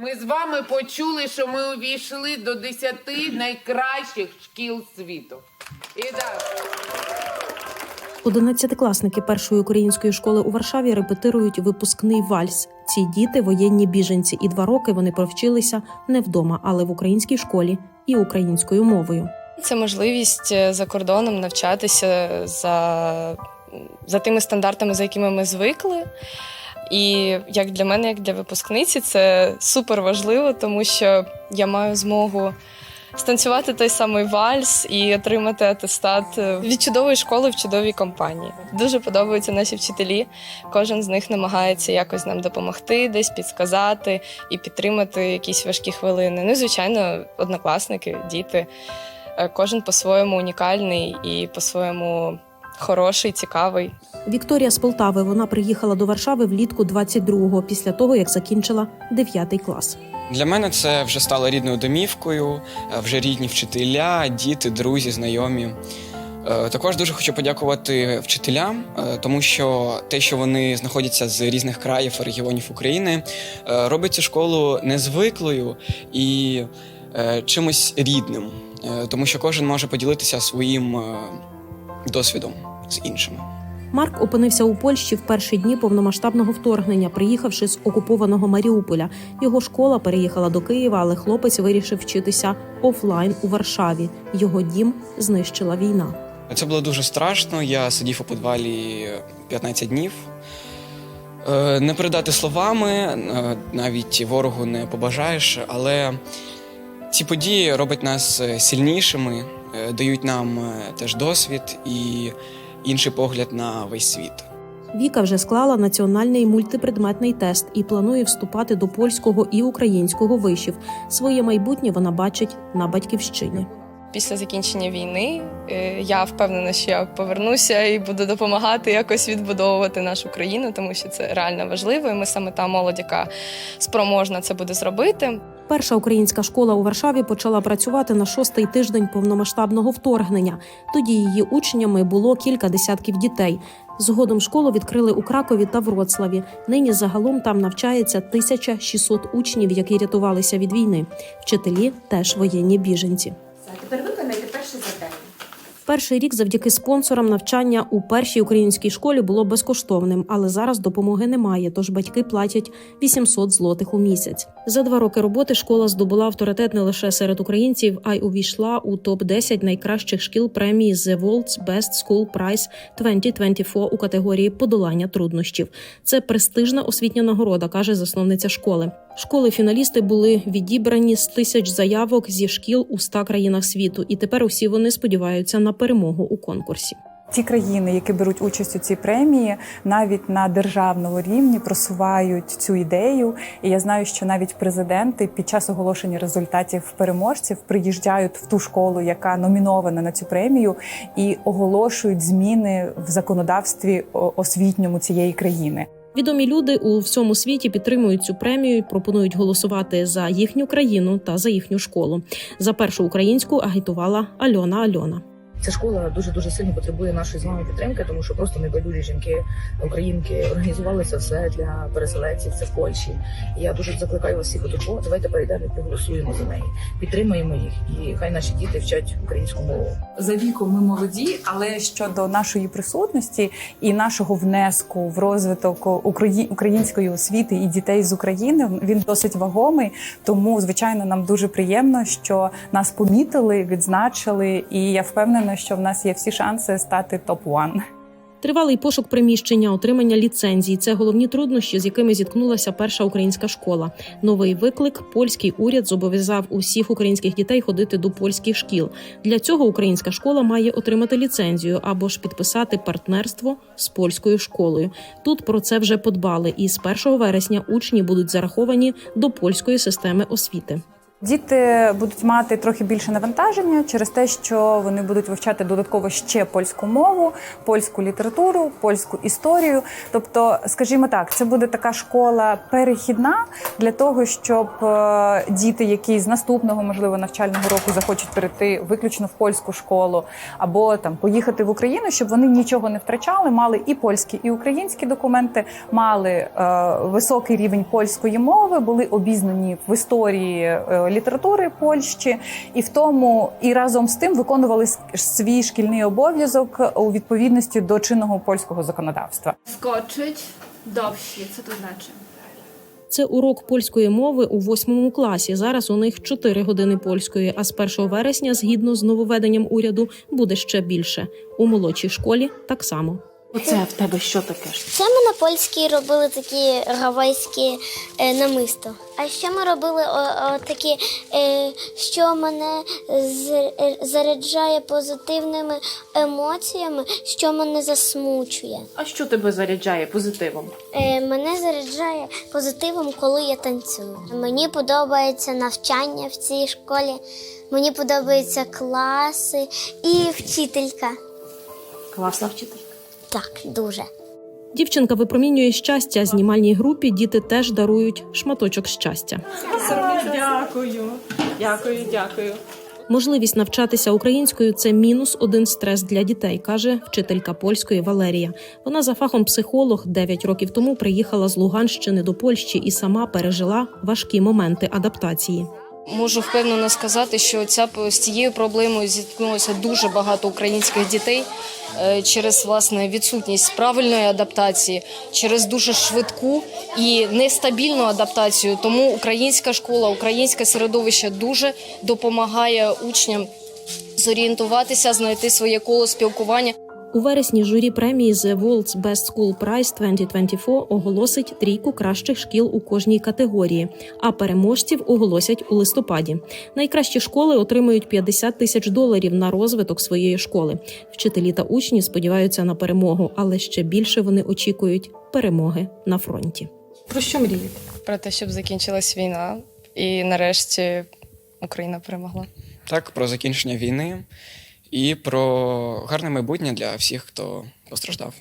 Ми з вами почули, що ми увійшли до 10 найкращих шкіл світу. І так, Одинадцятикласники першої української школи у Варшаві репетирують випускний вальс. Ці діти воєнні біженці, і два роки вони провчилися не вдома, але в українській школі і українською мовою. Це можливість е, за кордоном навчатися за, за тими стандартами, за якими ми звикли. І як для мене, як для випускниці, це супер важливо, тому що я маю змогу станцювати той самий вальс і отримати атестат від чудової школи в чудовій компанії. Дуже подобаються наші вчителі. Кожен з них намагається якось нам допомогти, десь підсказати і підтримати якісь важкі хвилини. Ну, звичайно, однокласники, діти. Е, Кожен по-своєму унікальний і по-своєму хороший, цікавий. Вікторія з Полтави вона приїхала до Варшави влітку 22-го, після того як закінчила 9 клас. Для мене це вже стало рідною домівкою, е, вже рідні вчителя, діти, друзі, знайомі. Е, Також дуже хочу подякувати вчителям, е, тому що те, що вони знаходяться з різних країв і регіонів України, робить цю школу незвиклою і чимось рідним, тому що кожен може поділитися своїм досвідом з іншими. Марк опинився у Польщі в перші дні повномасштабного вторгнення, приїхавши з окупованого Маріуполя. Його школа переїхала до Києва, але хлопець вирішив вчитися офлайн у Варшаві. Його дім знищила війна. Це було дуже страшно. Я сидів у підвалі 15 днів. Е, Не передати словами, е, навіть ворогу не побажаєш, але ці події роблять нас е, сильнішими, дають нам е, теж досвід і інший погляд на весь світ. Віка вже склала національний мультипредметний тест і планує вступати до польського і українського вишів. Своє майбутнє вона бачить на батьківщині. Після закінчення війни е, я впевнена, що я повернуся і буду допомагати якось відбудовувати нашу країну, тому що це реально важливо. І ми саме та молодь, яка спроможна це буде зробити. Перша українська школа у Варшаві почала працювати на шостий тиждень повномасштабного вторгнення. Тоді її учнями було кілька десятків дітей. Згодом школу відкрили у Кракові та Вроцлаві. Нині загалом там навчається 1600 учнів, які рятувалися від війни. Вчителі теж воєнні біженці. Тепер виконайте перше завдання. Перший рік завдяки спонсорам навчання у першій українській школі було безкоштовним, але зараз допомоги немає, тож батьки платять 800 злотих у місяць. За два роки роботи школа здобула авторитет не лише серед українців, а й увійшла у топ 10 найкращих шкіл премії The World's Best School Prize 2024 у категорії подолання труднощів. Це престижна освітня нагорода, каже засновниця школи. Школи-фіналісти були відібрані з тисяч заявок зі шкіл у 100 країнах світу, і тепер усі вони сподіваються на перемогу у конкурсі. Ті країни, які беруть участь у цій премії, навіть на державному рівні просувають цю ідею. І я знаю, що навіть президенти під час оголошення результатів переможців приїжджають в ту школу, яка номінована на цю премію, і оголошують зміни в законодавстві освітньому цієї країни. Відомі люди у всьому світі підтримують цю премію, і пропонують голосувати за їхню країну та за їхню школу. За першу українську агітувала Альона Альона. Ця школа дуже дуже сильно потребує нашої з вами підтримки, тому що просто небайдужі жінки, українки організувалися все для переселенців. Це в Польщі. І я дуже закликаю вас всіх оточувати. Давайте перейдемо проголосуємо за неї. Підтримаємо їх, і хай наші діти вчать українську мову. За віком ми молоді, але щодо нашої присутності і нашого внеску в розвиток української освіти і дітей з України він досить вагомий. Тому, звичайно, нам дуже приємно, що нас помітили, відзначили, і я впевнена, що в нас є всі шанси стати топ 1 Тривалий пошук приміщення, отримання ліцензій це головні труднощі, з якими зіткнулася перша українська школа. Новий виклик польський уряд зобов'язав усіх українських дітей ходити до польських шкіл. Для цього українська школа має отримати ліцензію або ж підписати партнерство з польською школою. Тут про це вже подбали, і з 1 вересня учні будуть зараховані до польської системи освіти. Діти будуть мати трохи більше навантаження через те, що вони будуть вивчати додатково ще польську мову, польську літературу, польську історію. Тобто, скажімо так, це буде така школа перехідна для того, щоб е, діти, які з наступного можливо навчального року захочуть перейти виключно в польську школу, або там поїхати в Україну, щоб вони нічого не втрачали, мали і польські, і українські документи, мали е, високий рівень польської мови, були обізнані в історії е, літератури Польщі, і в тому і разом з тим виконували свій шкільний обов'язок у відповідності до чинного польського законодавства. Do wsi. Co to znaczy? Це урок польської мови у восьмому класі. Зараз у них 4 години польської, а з 1 вересня, згідно з нововведенням уряду, буде ще більше. У молодшій школі так само. Оце в тебе що таке? Це ми на польській робили такі гавайські е, намисто. А ще ми робили о, о, такі, е, що мене з, е, заряджає позитивними емоціями, що мене засмучує. А що тебе заряджає позитивом? Е, мене заряджає позитивом, коли я танцюю. Мені подобається навчання в цій школі, мені подобаються класи і вчителька. Класна вчителька. Так, дуже. Дівчинка випромінює щастя. Знімальній групі діти теж дарують шматочок щастя. Дякую, дякую, дякую. Можливість навчатися українською це мінус один стрес для дітей, каже вчителька польської Валерія. Вона за фахом психолог 9 років тому приїхала з Луганщини до Польщі і сама пережила важкі моменти адаптації. Можу впевнено сказати, що ця з цією проблемою зіткнулося дуже багато українських дітей е, через власне відсутність правильної адаптації, через дуже швидку і нестабільну адаптацію. Тому українська школа, українське середовище дуже допомагає учням зорієнтуватися, знайти своє коло спілкування. У вересні журі премії The World's Best School Prize 2024 оголосить трійку кращих шкіл у кожній категорії, а переможців оголосять у листопаді. Найкращі школи отримують 50 тисяч доларів на розвиток своєї школи. Вчителі та учні сподіваються на перемогу, але ще більше вони очікують перемоги на фронті. Про що мрієте? Про те, щоб закінчилась війна, і нарешті Україна перемогла. Так, про закінчення війни і про гарне майбутнє для всіх, хто постраждав.